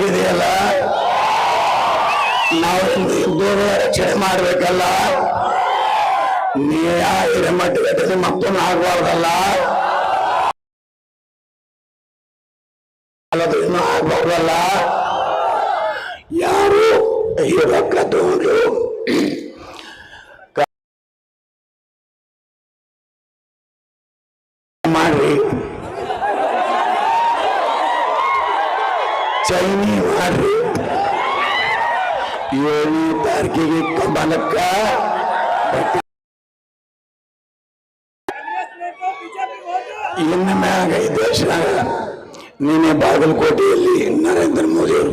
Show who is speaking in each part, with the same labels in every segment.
Speaker 1: ಇದೆಯಲ್ಲ ನಾವು ಹಿಂದೂರ ರಕ್ಷಣೆ ಮಾಡ್ಬೇಕಲ್ಲ ನೀ ಹಿರೇಮಠ ಮತ್ತೊಮ್ಮೆ ಆಗ್ಬಾರ್ದಲ್ಲ ಇನ್ನೂ ಆಗ್ಬಾರ್ದಲ್ಲ ಯಾರು ಈ ರೊಕ್ಕ ತಗೊಂಡು ತಾರೀಕಿಗೆ ಕಮಲಕ್ಕ ಇನ್ನು ಮ್ಯಾಗ ಈ ದೇಶ ನಿನ್ನೆ ಬಾಗಲಕೋಟೆಯಲ್ಲಿ ನರೇಂದ್ರ ಮೋದಿ ಅವರು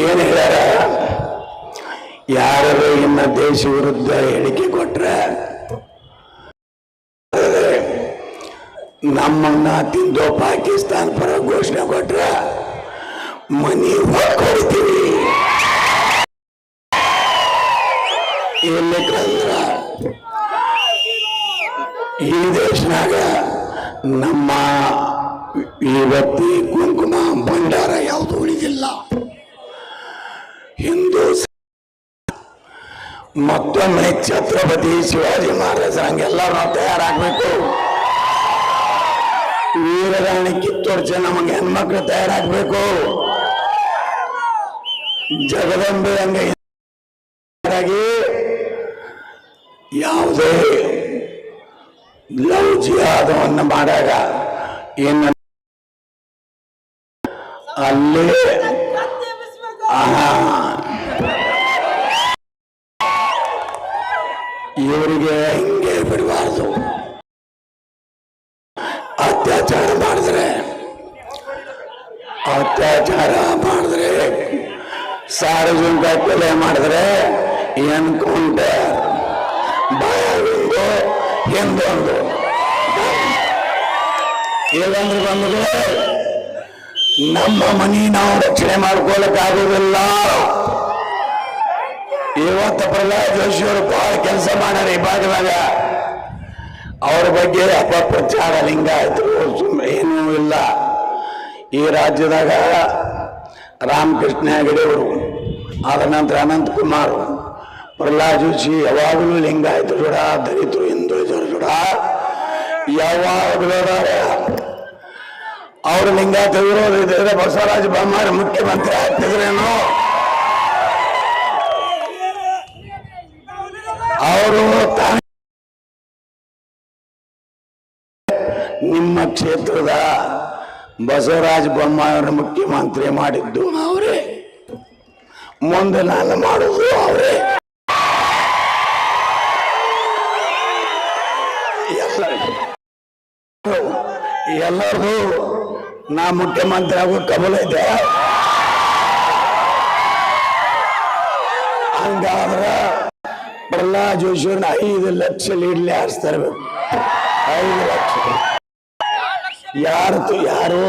Speaker 1: ಏನ್ ಹೇಳ್ಯಾರ? ಯಾರು ಇನ್ನ ದೇಶ ವಿರುದ್ಧ ಹೇಳಿಕೆ ಕೊಟ್ರೆ ನಮ್ಮನ್ನ ತಿಂದು ಪಾಕಿಸ್ತಾನ ಪರ ಘೋಷಣೆ ಕೊಟ್ರ ಮನಿ ಹೊಡ್ಕೊಡ್ತೀವಿ. ಇರ್ಲಿಕ್ಕಂದ್ರ ಈ ದೇಶನಾಗ ನಮ್ಮ ಇವತ್ತಿ ಕುಂಕುಮ ಭಂಡಾರ ಯಾವುದು ಉಳಿದಿಲ್ಲ. ಹಿಂದೂ ಮತ್ತೊಮ್ಮೆ ಛತ್ರಪತಿ ಶಿವಾಜಿ ಮಹಾರಾಜ ಹಂಗೆಲ್ಲರೂ ನಾವು ತಯಾರಾಗಬೇಕು. ವೀರರಾಣಿ ಕಿತ್ತೋರ್ಚೆ ನಮಗೆ ಹೆಣ್ಮಕ್ಳು ತಯಾರಾಗಬೇಕು. ಜಗದಂಬೆ ಹಂಗೆ ಯಾವುದೇ ಲವ್ ಜಿಹಾದವನ್ನು ಮಾಡಾಗ ಏನ ಅಲ್ಲಿ. ಇವರಿಗೆ ಹಿಂಗೆ ಬಿಡಬಾರ್ದು. ಅತ್ಯಾಚಾರ ಮಾಡಿದ್ರೆ ಅತ್ಯಾಚಾರ ಮಾಡಿದ್ರೆ ಸಾರ್ವಜನಿಕ ಕೊಲೆ ಮಾಡಿದ್ರೆ ಬಾಯೊಂದು ಹಿಂದೊಂದು ಇಲ್ಲಂದ್ರೆ ಬಂದ್ರೆ, ನಮ್ಮ ಮನಿ ನಾವು ರಕ್ಷಣೆ ಮಾಡ್ಕೊಳಕ್ ಆಗೋದಿಲ್ಲ ಇವತ್ತು ಪ್ರಹ್ಲಾದ್ ಜೋಶಿ ಅವರು ಬಹಳ ಕೆಲಸ ಮಾಡ್ಯಾರ ಈ ಭಾಗದಾಗ. ಅವ್ರ ಬಗ್ಗೆ ಅಪಪ್ರಚಾರ ಲಿಂಗ ಸುಮ್ಮನೆ ಏನೂ ಇಲ್ಲ. ಈ ರಾಜ್ಯದಾಗ ರಾಮಕೃಷ್ಣ ಹೆಗಡೆ ಅವರು ಆದ ನಂತರ ಅನಂತ್ ಕುಮಾರ್ ಪ್ರಹ್ಲಾದ್ ಜೋಶಿ ಯಾವಾಗಲೂ ಜೋಡ ದಲಿತರು ಜೋಡ ಯಾವಾಗ ಅವರು ಲಿಂಗ ಇದ್ರೆ ಬಸವರಾಜ ಬೊಮ್ಮಾಯಿ ಮುಖ್ಯಮಂತ್ರಿ ಆಗ್ತಿದ್ರೇನು? ಅವರು ನಿಮ್ಮ ಕ್ಷೇತ್ರದ ಬಸವರಾಜ ಬೊಮ್ಮಾಯಿಯವರು ಮುಖ್ಯಮಂತ್ರಿ ಮಾಡಿದ್ದು ಅವರೇ. ಮುಂದೆ ನಾನು ಮಾಡುವುದು ಅವರೇ. ಎಲ್ಲರಿಗೂ ನಾ ಮುಖ್ಯಮಂತ್ರಿ ಆಗೋ ಕಬಲ ಇದೆ. ಹಂಗಾದ್ರ ಪ್ರಹ್ಲಾದ್ ಜೋಶಿಯವ್ರನ್ನ ಐದು ಲಕ್ಷ ಲೀಡ್ಲಿ ಹಾರಿಸ್ತಾರೆ. ಐದು ಲಕ್ಷ. ಯಾರು ಯಾರು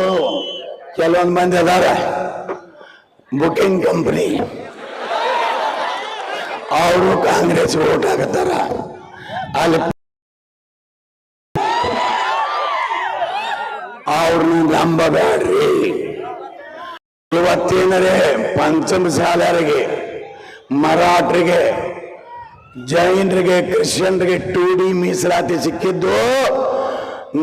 Speaker 1: ಕೆಲವೊಂದು ಮಂದಿ ಅದಾರ. ಬುಕಿಂಗ್ ಕಂಪನಿ ಅವರು ಕಾಂಗ್ರೆಸ್ ಓಟ್ ಹಾಕತ್ತಾರ. ಅಲ್ಲಿ ಅವ್ರನ್ನ ನಂಬಬೇಡ್ರಿ. ಇವತ್ತೇನರೆ ಪಂಚಮ ಶಾಲೆಯರಿಗೆ ಮರಾಠರಿಗೆ, ಜೈನರಿಗೆ, ಕ್ರಿಶ್ಚಿಯನ್ರಿಗೆ ಟೂ ಡಿ ಮೀಸಲಾತಿ ಸಿಕ್ಕಿದ್ದು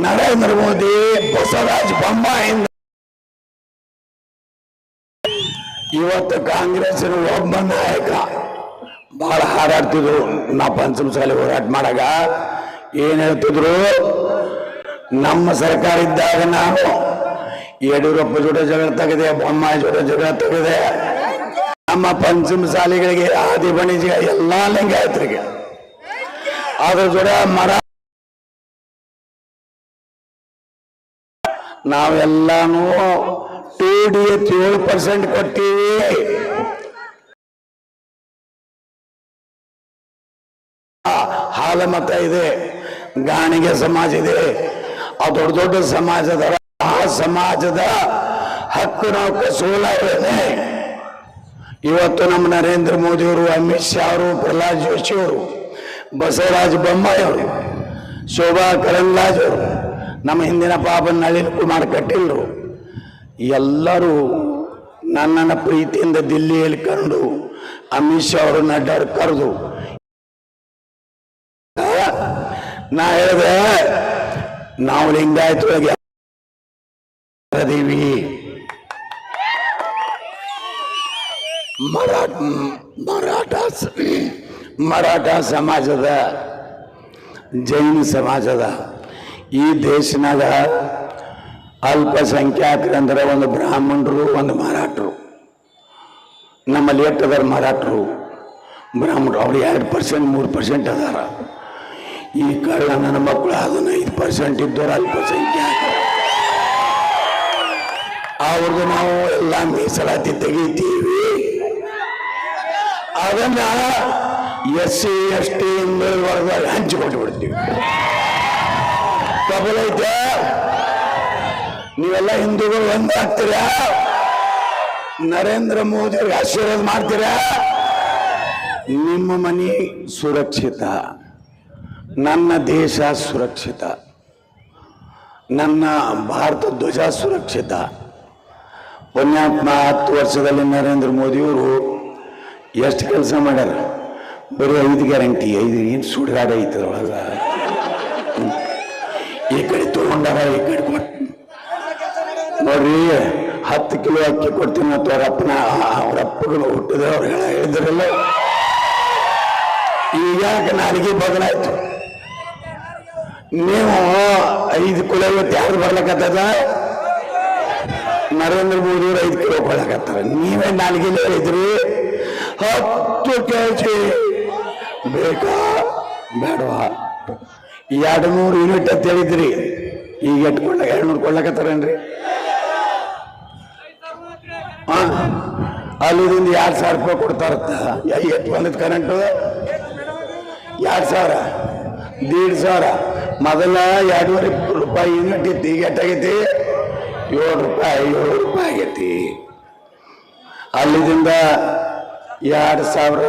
Speaker 1: ನರೇಂದ್ರ ಮೋದಿ ಬಸವರಾಜ ಬೊಮ್ಮಾಯಿಂದ. ಇವತ್ತು ಕಾಂಗ್ರೆಸ್ಸಿನ ಒಬ್ಬ ನಾಯಕ ಬಹಳ ಹಾರಾಡ್ತಿದ್ರು ನಾ ಪಂಚಮ ಶಾಲೆ ಹೋರಾಟ ಮಾಡಾಗ ಏನ್ ಹೇಳ್ತಿದ್ರು? ನಮ್ಮ ಸರ್ಕಾರ ಇದ್ದಾಗ ನಾನು ಯಡಿಯೂರಪ್ಪ ಜೋಡ ಜಗಳ ತೆಗೆದೆ, ಬೊಮ್ಮಾಯಿ ಜೋಡ ಜಗಳ ತೆಗೆದೆ. ನಮ್ಮ ಪಂಚಮ ಶಾಲೆಗಳಿಗೆ ಆದಿ ಬಣಿಜ ಎಲ್ಲಾ ಲಿಂಗಾಯತರಿಗೆ. ಅದ್ರ ಜೋಡ ಮರ ನಾವೆಲ್ಲಾನು ಟಿ ಡಿ ಏಳು ಪರ್ಸೆಂಟ್ ಕೊಟ್ಟಿವಿ ಹಾಲ ಮತ ಇದೆ, ಗಾಣಿಗೆ ಸಮಾಜ ಇದೆ. ಆ ದೊಡ್ಡ ದೊಡ್ಡ ಸಮಾಜದ ಆ ಸಮಾಜದ ಹಕ್ಕು ನಾವು ಕಸೋಲಾಗೇನೆ ಇವತ್ತು ನಮ್ಮ ನರೇಂದ್ರ ಮೋದಿ ಅವರು ಅಮಿತ್ ಶಾ ಅವರು, ಪ್ರಹ್ಲಾದ್ ಜೋಶಿ ಅವರು, ಬಸವರಾಜ ಬೊಮ್ಮಾಯಿ ಅವರು, ಶೋಭಾ ಕರಂದ್ಲಾಜ್ ಅವರು, ನಮ್ಮ ಹಿಂದಿನ ಪಾಪ ನಳಿನ್ ಕುಮಾರ್ ಕಟೀಲ್ರು ಎಲ್ಲರೂ ನನ್ನನ್ನು ಪ್ರೀತಿಯಿಂದ ದಿಲ್ಲಿಯಲ್ಲಿ ಕಂಡು ಅಮಿತ್ ಶಾ ಅವರು ನಡ್ಡವ್ರು ಕರೆದು ನಾ ಹೇಳಿದೆ ನಾವು ಲಿಂಗಾಯತೊಳಗೆ ಅದೀವಿ ಮರಾಠ ಮರಾಠ ಮರಾಠ ಸಮಾಜದ, ಜೈನ ಸಮಾಜದ, ಈ ದೇಶನಾಗ ಅಲ್ಪಸಂಖ್ಯಾತರಂದ್ರೆ ಒಂದು ಬ್ರಾಹ್ಮಣರು, ಒಂದು ಮರಾಠರು. ನಮ್ಮಲ್ಲಿ ಎಷ್ಟು ಅದಾರ ಮರಾಠರು. ಬ್ರಾಹ್ಮಣರು ಅವ್ರು ಎರಡು ಪರ್ಸೆಂಟ್ ಮೂರು ಪರ್ಸೆಂಟ್ ಅದಾರ. ಈ ಕಳ್ಳ ನನ್ನ ಮಕ್ಕಳು ಹದಿನೈದು ಪರ್ಸೆಂಟ್ ಇದ್ದವ್ರು ಅಲ್ಪಸಂಖ್ಯಾತ ಅವ್ರದ್ದು ನಾವು ಎಲ್ಲ ಮೀಸಲಾತಿ ತೆಗಿತೀವಿ. ಅದನ್ನ ಎಸ್ ಸಿ, ಎಸ್ ಟಿ ವರ್ಗದಲ್ಲಿ ಹಂಚಿಕೊಂಡು ಬಿಡ್ತೀವಿ. ಐತೆ. ನೀವೆಲ್ಲ ಹಿಂದೂಗಳು ಒಂದಾಗ್ತೀರಾ ನರೇಂದ್ರ ಮೋದಿ ಆಶೀರ್ವಾದ ಮಾಡ್ತೀರಾ? ನಿಮ್ಮ ಮನೆ ಸುರಕ್ಷಿತ. ನನ್ನ ದೇಶ ಸುರಕ್ಷಿತ. ನನ್ನ ಭಾರತ ಧ್ವಜ ಸುರಕ್ಷಿತ. ಪುಣ್ಯಾತ್ಮ ಹತ್ತು ವರ್ಷದಲ್ಲಿ ನರೇಂದ್ರ ಮೋದಿಯವರು ಎಷ್ಟು ಕೆಲಸ ಮಾಡ್ಯಾರ? ಬರೀ ಐದು ಗ್ಯಾರಂಟಿ, ಐದು ಏನು ಸುಡುಗಾಡ ಐತೆ ಒಳಗ? ಈ ಕಡೆ ತಗೊಂಡಾರ, ಈ ಕಡೆ ನೋಡ್ರಿ, ಹತ್ತು ಕಿಲೋ ಅಕ್ಕಿ ಕೊಡ್ತೀನಿ ಮತ್ತು ಅವ್ರ ಅಪ್ಪನ, ಅವ್ರ ಅಪ್ಪಗಳು ಹುಟ್ಟಿದ್ರೆ, ಅವ್ರು ಹೇಳಿದ್ರಲ್ಲ ಈಗ ನಾಲಿಗೆ ಬದಲಾಯ್ತು? ನೀವು ಐದು ಕಿಲೋ ಇವತ್ತು ಯಾರು ಬರ್ಲಕತ್ತದ? ನರೇಂದ್ರ ಮೋದಿ ಅವರು ಐದು ಕಿಲೋ ಕೊಡಕತ್ತಾರ ನೀವೇ ನಾಲ್ಗೆ ಇದ್ರಿ? ಹತ್ತು ಕೆ ಜಿ ಬೇಕಾ? ಬೇಡವಾ? ಎರಡು ನೂರು ಯೂನಿಟ್ ಅಂತ ಹೇಳಿದ್ರಿ. ಈಗ ಎಟ್ಕೊಂಡ ಎರಡು ನೂರು ಕೊಡ್ಲಕತ್ತಾರೇನ್ರಿ? ಅಲ್ಲಿದಿಂದ ಎರಡು ಸಾವಿರ ರೂಪಾಯಿ ಕೊಡ್ತಾರತ್ತ. ಎಷ್ಟು ಬಂದದ ಕರೆಂಟು ಎರಡು ಸಾವಿರ. ದೀಡ್ ಸಾವಿರ. ಮೊದಲ ಎರಡೂವರೆ ರೂಪಾಯಿ ಯೂನಿಟ್ ಇತ್ತು ಈಗ ಎಷ್ಟಾಗೈತಿ ಏಳು ರೂಪಾಯಿ ಏಳು ರೂಪಾಯಿ ಆಗೈತಿ. ಅಲ್ಲಿದಿಂದ ಎರಡು ಸಾವಿರ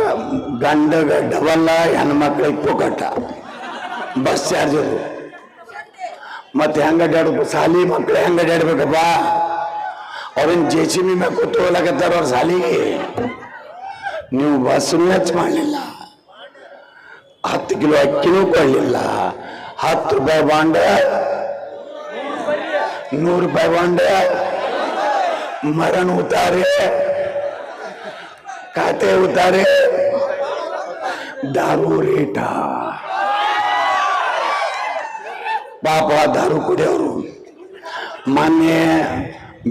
Speaker 1: ಗಂಡಗ ಡಬಲ್ಲ ಹೆಣ್ಮಕ್ಳಿಗೆ ಪುಕಟ. ಬಸ್ ಚಾರ್ಜ್ ಮತ್ತೆ ಹೆಂಗ ಅಡ್ಡಾಡ್ಬೇಕು ಸಾಲಿ ಮಕ್ಳು ಹೆಂಗ ಅಡ್ಡಾಡ್ಬೇಕಪ್ಪ ಅವ್ರನ್ನ ಜೆ ಸಿ ಬಿ ಮ್ಯಾಗ ಕೂತು ಅವ್ರ ಸಾಲಿಗೆ ನೀವು ಬಸ್ ಹೆಚ್ಚು ಮಾಡಲಿಲ್ಲ. ಹತ್ತು ಕಿಲೋ ಅಕ್ಕಿನೂ ಕೊಡಲಿಲ್ಲ. ಹತ್ತು ರೂಪಾಯಿ ಬಾಂಡ, ನೂರು ರೂಪಾಯಿ ಬಾಂಡ, ಮರಣ ಉತ್ತಾರೆ ಖಾತೆ ಉತ್ತಾರೆ ದಾರು ರೇಟ. ಪಾಪ ದಾರು ಕುಡಿಯೋರು. ಮೊನ್ನೆ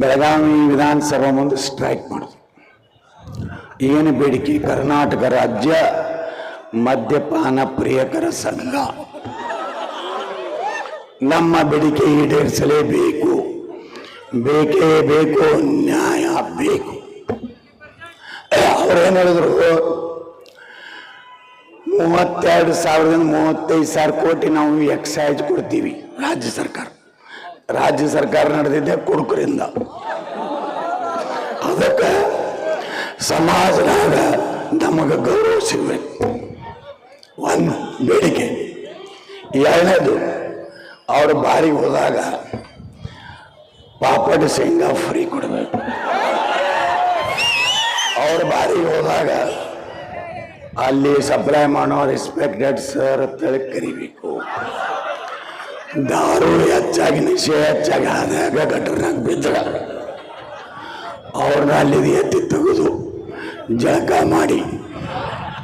Speaker 1: ಬೆಳಗಾವಿ ವಿಧಾನಸಭಾ ಮುಂದೆ ಸ್ಟ್ರೈಕ್ ಮಾಡಿದ್ರು. ಏನು ಬೇಡಿಕೆ? ಕರ್ನಾಟಕ ರಾಜ್ಯ ಮದ್ಯಪಾನ ಪ್ರಿಯಕರ ಸಂಘ. ನಮ್ಮ ಬೇಡಿಕೆ ಈಡೇರಿಸಲೇಬೇಕು. ಬೇಕೇ ಬೇಕು, ನ್ಯಾಯ ಬೇಕು. ಅವ್ರೇನು ಹೇಳಿದ್ರು? ಮೂವತ್ತೆರಡು ಸಾವಿರದಿಂದ ಮೂವತ್ತೈದು ಸಾವಿರ ಕೋಟಿ ನಾವು ಎಕ್ಸೈಜ್ ಕೊಡ್ತೀವಿ ರಾಜ್ಯ ಸರ್ಕಾರ. ರಾಜ್ಯ ಸರ್ಕಾರ ನಡೆದಿದ್ದೆ ಕುಡುಕರಿಂದ. ಅದಕ್ಕೆ ಸಮಾಜದಾಗ ನಮಗೆ ಗೌರವ ಸಿಗಬೇಕು. ಒಂದು ಬೇಡಿಕೆ. ಎರಡನೇದು ಅವರು ಬಾರಿಗೆ ಹೋದಾಗ ಪಾಪಡ್ ಶೇಂಗಾ ಫ್ರೀ ಕೊಡಬೇಕು ಅವ್ರ ಬಾರಿಗೆ ಹೋದಾಗ ಅಲ್ಲಿ ಸಪ್ಲೈ ಮಾಡೋ ರೆಸ್ಪೆಕ್ಟೆಡ್ ಸರ್ ಅಂತೇಳಿ ಕರಿಬೇಕು ದಾರು ಹೆಚ್ಚಾಗಿ ನಿಶೆ ಹೆಚ್ಚಾಗಿ ಆದಾಗ ಗಟ್ಟರ್ನಾಗ ಬಿದ್ದ ಅವ್ರನ್ನ ಅಲ್ಲಿ ಎತ್ತಿ ತೆಗೆದು ಜಳಕ ಮಾಡಿ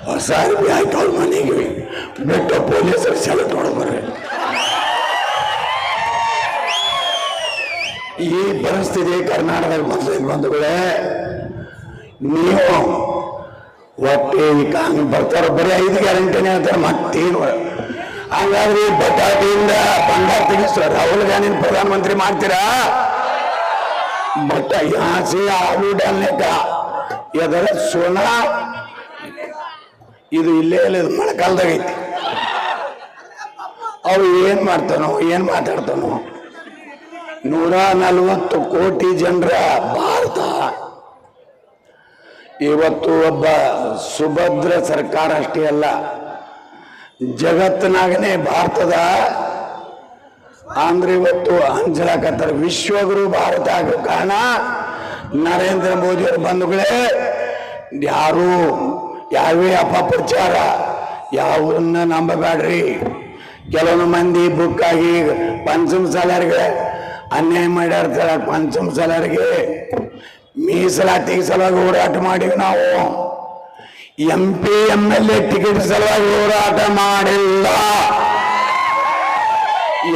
Speaker 1: ಹೊಸ ಅರ್ಬಿ ಆಯ್ತು ಅವ್ರ ಮನೆಗೆ ಬಿಟ್ಟು ಪೊಲೀಸರು ಸೆಲೆಕ್ಟ್ ಹೊಡೆದ್ರೆ ಈ ಪರಿಸ್ಥಿತಿ ಕರ್ನಾಟಕದ ಮುಸ್ಲಿಂ ಬಂಧುಗಳೇ, ನೀವು ಒಟ್ಟಿ ಕಾಂಗ್ ಬರ್ತಾರ ಬರೀ ಐದು ಗ್ಯಾರಂಟಿನೇ ಹೇಳ್ತಾರೆ ಮತ್ತೇನು ಹಾಗಾದ್ರೆ ಬಟಾಟಿಯಿಂದ ಬಂಗಾರ ತೆಗಿಸ್ತಾರೆ ರಾಹುಲ್ ಗಾಂಧಿನ ಪ್ರಧಾನಮಂತ್ರಿ ಮಾಡ್ತೀರಾ? ಬಟ್ ಹಾಸಿ ಆಲೂ ಡ್ಯಾಮ್ಲೆಕ್ಕ ಎದರ ಸೋನ ಇದು ಇಲ್ಲೇ ಇಲ್ಲ, ಇದು ಮಳೆಗಾಲದಾಗ ಐತಿ ಏನ್ ಮಾಡ್ತಾನೋ, ಏನ್ ಮಾತಾಡ್ತಾನೋ ನೂರ ನಲವತ್ತು ಕೋಟಿ ಜನರ ಭಾರತ. ಇವತ್ತು ಒಬ್ಬ ಸುಭದ್ರ ಸರ್ಕಾರ ಅಷ್ಟೇ ಅಲ್ಲ, ಜಗತ್ತಿನಾಗನೇ ಭಾರತದ. ಅಂದ್ರೆ ಇವತ್ತು ಹಂಚಲಾಕತ್ತಾರ ವಿಶ್ವಗುರು ಭಾರತ ಆಗೋ ಕಾರಣ ನರೇಂದ್ರ ಮೋದಿ ಅವ್ರ ಬಂಧುಗಳೇ, ಯಾರು ಯಾವೇ ಅಪಪ್ರಚಾರ, ಯಾವನ್ನ ನಂಬಬೇಡ್ರಿ. ಕೆಲವೊಂದು ಮಂದಿ ಬುಕ್ಕಾಗಿ ಪಂಚಮ ಸಾಲರಿಗೆ ಅನ್ಯಾಯ ಮಾಡ್ಯಾರ ಪಂಚಮ ಸಲರಿಗೆ. ಮೀಸಲಾತಿ ಸಲುವಾಗಿ ಹೋರಾಟ ಮಾಡಿವಿ ನಾವು. M P M L A ticket ಸಲುವಾಗಿ ಹೋರಾಟ ಮಾಡಿಲ್ಲ.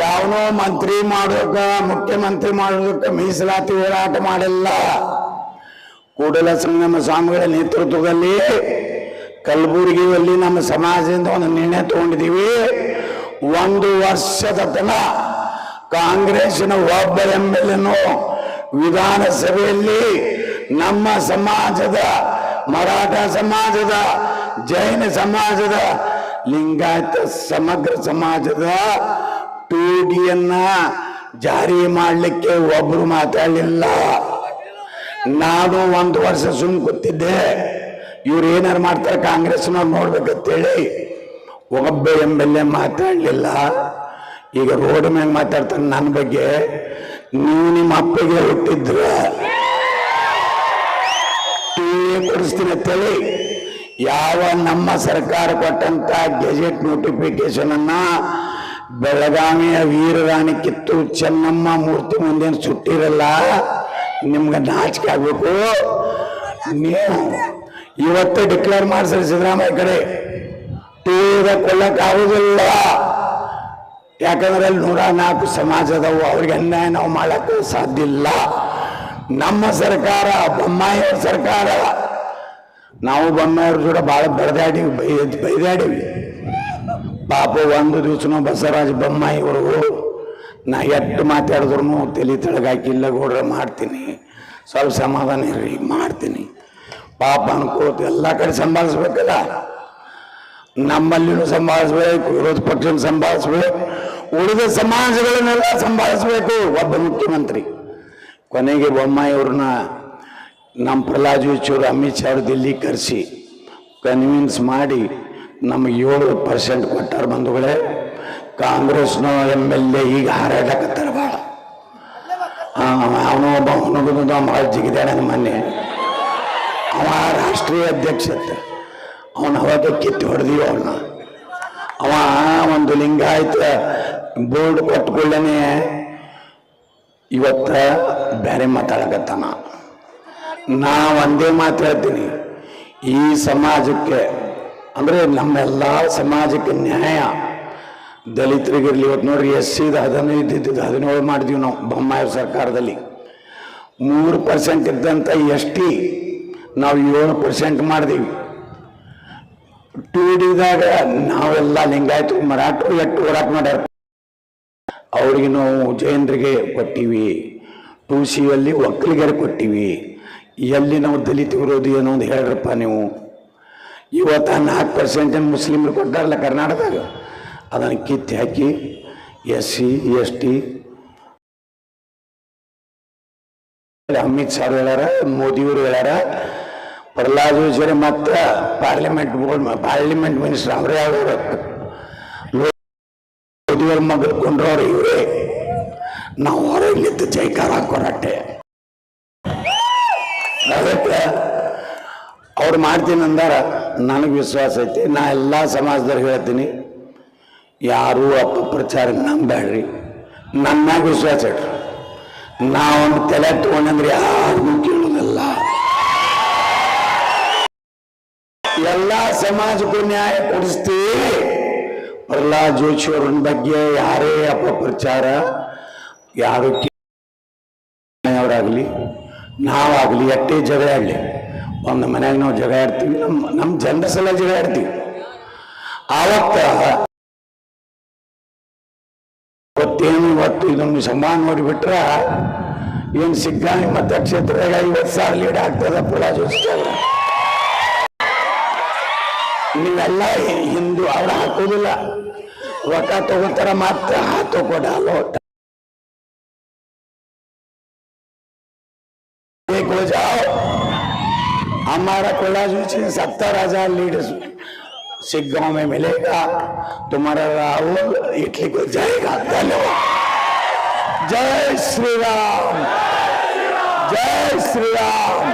Speaker 1: ಯಾವನೋ ಮಂತ್ರಿ ಮಾಡೋಕ, ಮುಖ್ಯಮಂತ್ರಿ ಮಾಡೋದಕ್ಕೆ ಮೀಸಲಾತಿ ಹೋರಾಟ ಮಾಡಿಲ್ಲ. ಕೂಡಲ ಸಂಗಮ ಸ್ವಾಮಿಗಳ ನೇತೃತ್ವದಲ್ಲಿ ಕಲಬುರಗಿಯಲ್ಲಿ ನಮ್ಮ ಸಮಾಜದಿಂದ ಒಂದು ನಿರ್ಣಯ ತಗೊಂಡಿದ್ದೀವಿ ಒಂದು ವರ್ಷದ ತನ ಕಾಂಗ್ರೆಸ್ಸಿನ ಒಬ್ಬ ಎಂ ಎಲ್ ಎನ್ನು ವಿಧಾನಸಭೆಯಲ್ಲಿ ನಮ್ಮ ಸಮಾಜದ, ಮರಾಠ ಸಮಾಜದ, ಜೈನ ಸಮಾಜದ, ಲಿಂಗಾಯತ ಸಮಗ್ರ ಸಮಾಜದ ಟೂ ಡಿಯನ್ನ ಜಾರಿ ಮಾಡಲಿಕ್ಕೆ ಒಬ್ರು ಮಾತಾಡಲಿಲ್ಲ. ನಾನು ಒಂದು ವರ್ಷ ಸುಮ್ ಕೂತಿದ್ದೆ. ಇವ್ರು ಏನಾರು ಮಾಡ್ತಾರೆ ಕಾಂಗ್ರೆಸ್ನವ್ರು ನೋಡ್ಬೇಕಂತೇಳಿ ಒಬ್ಬ ಎಂ ಎಲ್ ಎ ಮಾತಾಡಲಿಲ್ಲ. ಈಗ ರೋಡ್ ಮೇಲೆ ಮಾತಾಡ್ತಾನೆ ನನ್ನ ಬಗ್ಗೆ. ನೀವು ನಿಮ್ಮ ಅಪ್ಪಗೆ ಹುಟ್ಟಿದ್ರ ಟಿವಿ ಕೊಡಿಸ್ತೀನಿ ತಳಿ ಯಾವ ನಮ್ಮ ಸರ್ಕಾರ ಕೊಟ್ಟಂತ ಗೆಜೆಟ್ ನೋಟಿಫಿಕೇಶನ್ ಅನ್ನ ಬೆಳಗಾವಿಯ ವೀರರಾಣಿ ಕಿತ್ತು ಚೆನ್ನಮ್ಮ ಮೂರ್ತಿ ಮುಂದೇನು ಸುಟ್ಟಿರಲ್ಲ, ನಿಮ್ಗೆ ನಾಚಿಕೆ ಆಗ್ಬೇಕು. ನೀವು ಇವತ್ತೇ ಡಿಕ್ಲೇರ್ ಮಾಡಿಸ್ರಿ ಸಿದ್ದರಾಮಯ್ಯ ಕಡೆ. ಟೀ ಕೊಲ್ಲಕ್ಕೆ ಆಗುದಿಲ್ಲ. ಯಾಕಂದ್ರೆ ಅಲ್ಲಿ ನೂರ ನಾಲ್ಕು ಸಮಾಜ ಅವ್ರಿಗೆ ಅನ್ಯಾಯ ನಾವು ಮಾಡಕ್ಕೆ ಸಾಧ್ಯ ಇಲ್ಲ. ನಮ್ಮ ಸರ್ಕಾರ, ಬೊಮ್ಮಾಯಿಯವ್ರ ಸರ್ಕಾರ. ನಾವು ಬೊಮ್ಮಾಯಿಯವ್ರ ಜೊತೆ ಭಾಳ ಬೆಳೆದಾಡಿವಿ ಬೈ ಬೈದಾಡಿವಿ. ಪಾಪ ಒಂದು ದಿವಸನೂ ಬಸವರಾಜ ಬೊಮ್ಮಾಯಿ ಅವರು ನಾ ಎಷ್ಟು ಮಾತಾಡಿದ್ರು ತಲೆ ತೆಳಗಾಕಿಲ್ಲ, ಗೌಡ್ರ ಮಾಡ್ತೀನಿ. ಸ್ವಲ್ಪ ಸಮಾಧಾನ ಇರ್ರಿ, ಮಾಡ್ತೀನಿ. ಪಾಪ ಅನ್ಕೋತ ಎಲ್ಲ ಕಡೆ ಸಂಭಾಳಿಸ್ಬೇಕಲ್ಲ. ನಮ್ಮಲ್ಲಿನೂ ಸಂಭಾಳಿಸ್ಬೇಕು, ವಿರೋಧ ಪಕ್ಷನ ಸಂಭಾಳಿಸ್ಬೇಕು. ಉಳಿದ ಸಮಾಜಗಳನ್ನೆಲ್ಲ ಸಂಭಾಳಿಸಬೇಕು, ಒಬ್ಬ ಮುಖ್ಯಮಂತ್ರಿ. ಕೊನೆಗೆ ಬೊಮ್ಮಾಯಿಯವ್ರನ್ನ ನಮ್ಮ ಪ್ರಹ್ಲಾದ್ ಜೋಶಿ ಅವರು ಅಮಿತ್ ಶಾ ಅವರು ದಿಲ್ಲಿ ಕರೆಸಿ ಕನ್ವಿನ್ಸ್ ಮಾಡಿ ನಮಗೆ ಏಳು ಪರ್ಸೆಂಟ್ ಕೊಟ್ಟಾರ ಬಂಧುಗಳೇ. ಕಾಂಗ್ರೆಸ್ನ ಎಂ ಎಲ್ ಎ ಈಗ ಹಾರಾಟಕತ್ತಾರ ಭಾಳ ಅವನು ಒಬ್ಬ ಹುಡುಗದ ಭಾಳ ಜಿಗಿದಾಡ ಮೊನ್ನೆ. ಅವ ರಾಷ್ಟ್ರೀಯ ಅಧ್ಯಕ್ಷತೆ ಅವನ ಅವಾಗ ಕಿತ್ತು ಹೊಡೆದೀವಿ ಅವನ್ನ. ಅವ ಒಂದು ಲಿಂಗಾಯತ ಬೋರ್ಡ್ ಕೊಟ್ಕೊಳ್ಳೇನೆ ಇವತ್ತ ಬೇರೆ ಮಾತಾಡಕತ್ತಾನ. ನಾ ಒಂದೇ ಮಾತು ಹೇಳ್ತೀನಿ. ಈ ಸಮಾಜಕ್ಕೆ, ಅಂದ್ರೆ ನಮ್ಮೆಲ್ಲ ಸಮಾಜಕ್ಕೆ ನ್ಯಾಯ. ದಲಿತರಿಗಿರ್ಲಿ ಇವತ್ತು ನೋಡ್ರಿ ಎಸ್ ಸಿದ ಹದಿನೈದು ಇದ್ದಿದ್ದು ಹದಿನೇಳು ಮಾಡಿದ್ವಿ ನಾವು ಬೊಮ್ಮಾಯಿ ಸರ್ಕಾರದಲ್ಲಿ. ಮೂರು ಪರ್ಸೆಂಟ್ ಇದ್ದಂಥ ಎಸ್ ಟಿ ನಾವು ಏಳು ಪರ್ಸೆಂಟ್ ಮಾಡಿದೀವಿ. ಟು ಡಿದಾಗ ನಾವೆಲ್ಲ ಲಿಂಗಾಯತು ಮರಾಠ ಎಟ್ಟು ಹೋರಾಟ ಮಾಡ್ಯಾರ. ಅವ್ರಿಗೆ ನಾವು ಜೈನರಿಗೆ ಕೊಟ್ಟಿವಿ. ಟು ಸಿಯಲ್ಲಿ ಒಕ್ಕಲಿಗರಿಗೆ ಕೊಟ್ಟಿವಿ. ಎಲ್ಲಿ ನಾವು ದಲಿತ ವಿರೋಧಿ ಅನ್ನೋ ಒಂದು ಹೇಳ್ರಪ್ಪ ನೀವು. ಇವತ್ತು ನಾಲ್ಕು ಪರ್ಸೆಂಟ್ ಮುಸ್ಲಿಮ್ರು ಕೊಟ್ಟಾರಲ್ಲ ಕರ್ನಾಟಕದಾಗ. ಅದನ್ನು ಕಿತ್ತು ಹಾಕಿ S C, S T. Amit Shah ಹೇಳ್ಯಾರ, ಮೋದಿಯವರು ಹೇಳ್ಯಾರ, ಪ್ರಹ್ಲಾದ್ ಜೋಶಿ ಮತ್ತು ಪಾರ್ಲಿಮೆಂಟ್ ಬೋರ್ಡ್ ಪಾರ್ಲಿಮೆಂಟ್ ಮಿನಿಸ್ಟರ್ ಅವರೇ ಅವರು. ಮಗಳು ಕೊಂಡ್ರವ್ರು ಇವ್ರೆ. ನಾವು ಹೊರಗಿದ್ದು ಜೈಕಾರ ಹಾಕೋರಟ್ಟೆ. ಅದಕ್ಕೆ ಅವ್ರು ಮಾಡ್ತೀನಿ ಅಂದಾರ, ನನಗೆ ವಿಶ್ವಾಸ ಐತಿ, ನಾ ಎಲ್ಲ ಸಮಾಜದವ್ರಿಗೆ ಹೇಳ್ತೀನಿ, ಯಾರೂ ಅಪಪ್ರಚಾರ ನಂಬೇಡ್ರಿ ನನ್ನ ಮ್ಯಾಗ ವಿಶ್ವಾಸ ಇಟ್ರು. ಒಂದು ತಲೆ ತಗೊಂಡಂದ್ರೆ ಯಾರಿಗೂ ಕೇಳೋದಿಲ್ಲ. ಎಲ್ಲ ಸಮಾಜಕ್ಕೂ ನ್ಯಾಯ ಕೊಡಿಸ್ತೀವಿ. ಪ್ರಹ್ಲಾದ್ ಜೋಶಿ ಅವ್ರನ್ನ ಬಗ್ಗೆ ಯಾರೇ ಅಪಪ್ರಚಾರ ಯಾರು ಅವರಾಗಲಿ ನಾವಾಗಲಿ, ಎಷ್ಟೇ ಜಗಳ ಆಗಲಿ, ಒಂದು ಮನೆಯಾಗ ನಾವು ಜಗಳ ಆಡ್ತೀವಿ, ನಮ್ಮ ನಮ್ಮ ಜನರ ಸಲ ಜಗಳ ಆಡ್ತೀವಿ. ಆವತ್ತ ಇವತ್ತೇನು ಇವತ್ತು ಇದನ್ನು ಸಮಾನ ನೋಡಿಬಿಟ್ರೆ ಏನು ಸಿಗ್ಗಾನಿ ಮತ್ತು ಕ್ಷೇತ್ರದಾಗ ಐವತ್ತು ಸಾವಿರ ಲೀಡ್ ಆಗ್ತದ ಪ್ರಹ್ಲಾದ್ ಜೋಶಿ ನೀವೆಲ್ಲ ಹಿಂದೂ ಅವ್ರು ಹಾಕೋದಿಲ್ಲ ರೊಕ್ಕ ತಗೋತಾರ ಮಾತ್ರ ಹಾತು ಕೊಡಲ್ಲ एक हो जाओ हमारा कोला जो सत्तर हजार लीड सिख गांव में मिलेगा तुम्हारा राहुल इटली को जाएगा धन्यवाद जय श्री राम जय श्री राम